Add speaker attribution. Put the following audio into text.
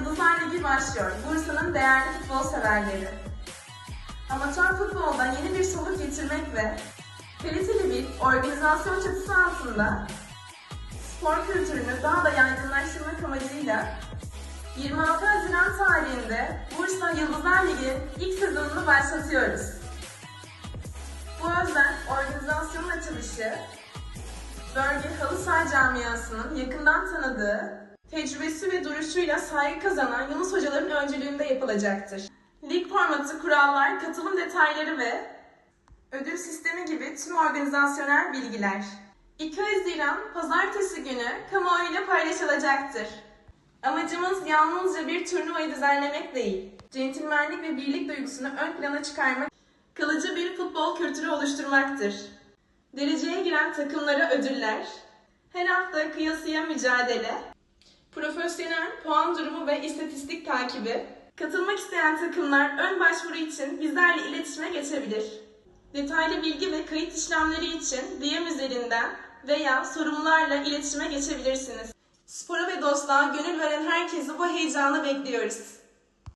Speaker 1: Yıldızlar Ligi başlıyor. Bursa'nın değerli futbol severleri. Amatör futbolda yeni bir soluk getirmek ve kaliteli bir organizasyon çatısı altında spor kültürünü daha da yaygınlaştırmak amacıyla 26 Haziran tarihinde Bursa Yıldızlar Ligi'nin ilk sezonunu başlatıyoruz. Bu özel organizasyon açılışı bölge halı saha camiasının yakından tanıdığı, tecrübesi ve duruşuyla saygı kazanan Yunus hocaların öncülüğünde yapılacaktır. Lig formatı, kurallar, katılım detayları ve ödül sistemi gibi tüm organizasyonel bilgiler 2 Haziran Pazartesi günü kamuoyuyla paylaşılacaktır. Amacımız yalnızca bir turnuvayı düzenlemek değil, centilmenlik ve birlik duygusunu ön plana çıkarmak, kalıcı bir futbol kültürü oluşturmaktır. Dereceye giren takımlara ödüller, her hafta kıyasıya mücadele, profesyonel puan durumu ve istatistik takibi, katılmak isteyen takımlar ön başvuru için bizlerle iletişime geçebilir. Detaylı bilgi ve kayıt işlemleri için DM üzerinden veya sorumlularla iletişime geçebilirsiniz. Spora ve dostluğa gönül veren herkesi bu heyecanla bekliyoruz.